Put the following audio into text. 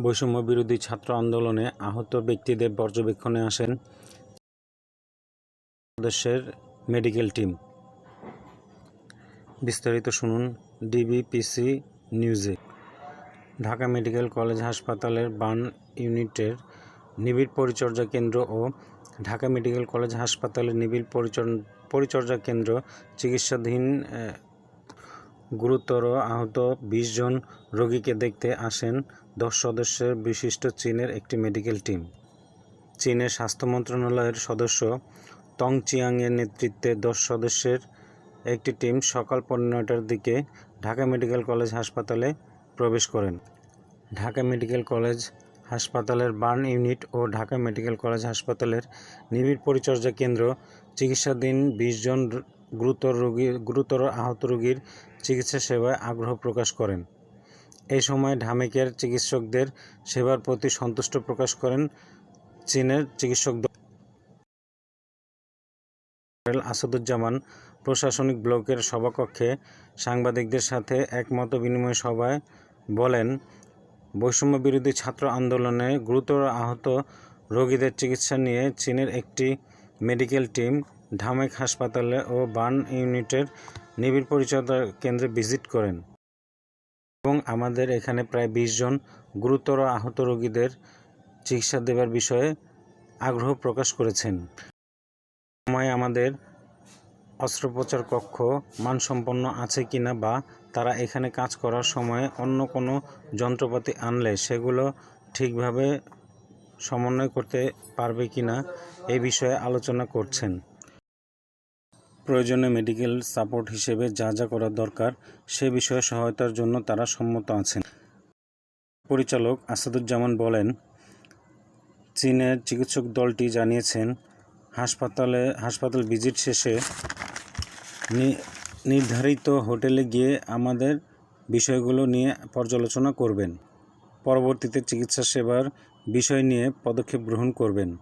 বৈষম্য বিরোধী ছাত্র আন্দোলনে আহত ব্যক্তিদের পর্যবেক্ষণে আসেন সদস্যের মেডিকেল টিম। বিস্তারিত শুনুন ডিবিপিসি নিউজে। ঢাকা মেডিকেল কলেজ হাসপাতালের বার্ন ইউনিটের নিবিড় পরিচর্যা কেন্দ্র ও ঢাকা মেডিকেল কলেজ হাসপাতালের নিবিড় পরিচর- পরিচর্যা কেন্দ্র চিকিৎসাধীন গুরুতর আহত বিশ জন রোগীকে দেখতে আসেন দশ সদস্যের বিশিষ্ট চীনের একটি মেডিকেল টিম। চীনের স্বাস্থ্য মন্ত্রণালয়ের সদস্য তং চিয়াংয়ের নেতৃত্বে দশ সদস্যের একটি টিম সকাল পৌনে নয়টার দিকে ঢাকা মেডিকেল কলেজ হাসপাতালে প্রবেশ করেন। ঢাকা মেডিকেল কলেজ হাসপাতালের বার্ন ইউনিট ও ঢাকা মেডিকেল কলেজ হাসপাতালের নিবিড় পরিচর্যা কেন্দ্র চিকিৎসাধীন বিশ জন গুরুতর রোগী, গুরুতর আহত রোগীর চিকিৎসা সেবায় আগ্রহ প্রকাশ করেন। এই সময় ঢামেকের চিকিৎসকদের সেবার প্রতি সন্তুষ্ট প্রকাশ করেন চীনের চিকিৎসক আসাদুজ্জামান। প্রশাসনিক ব্লকের সভাকক্ষে সাংবাদিকদের সাথে একমত বিনিময় সভায় বলেন, বৈষম্য বিরোধী ছাত্র আন্দোলনে গুরুতর আহত রোগীদের চিকিৎসা নিয়ে চীনের একটি মেডিকেল টিম ঢামেক হাসপাতালে ও বার্ন ইউনিটের নিবিড় পরিচর্যা কেন্দ্রে ভিজিট করেন এবং আমাদের এখানে প্রায় বিশ জন গুরুতর আহত রোগীদের চিকিৎসা দেবার বিষয়ে আগ্রহ প্রকাশ করেছেন। সময় আমাদের অস্ত্রোপচার কক্ষ মানসম্পন্ন আছে কিনা বা তারা এখানে কাজ করার সময় অন্য কোনো যন্ত্রপাতি আনলে সেগুলো ঠিকভাবে সমন্বয় করতে পারবে কিনা এই বিষয়ে আলোচনা করছেন। প্রয়োজনে মেডিকেল সাপোর্ট হিসেবে যা যা করা দরকার, সে বিষয়ে সহায়তার জন্য তারা সম্মত আছেন। পরিচালক আসাদুজ্জামান বলেন, চীনের চিকিৎসক দলটি জানিয়েছেন, হাসপাতালে, হাসপাতাল ভিজিট শেষে নির্ধারিত হোটেলে গিয়ে আমাদের বিষয়গুলো নিয়ে পর্যালোচনা করবেন। পরবর্তীতে চিকিৎসা সেবার বিষয় নিয়ে পদক্ষেপ গ্রহণ করবেন।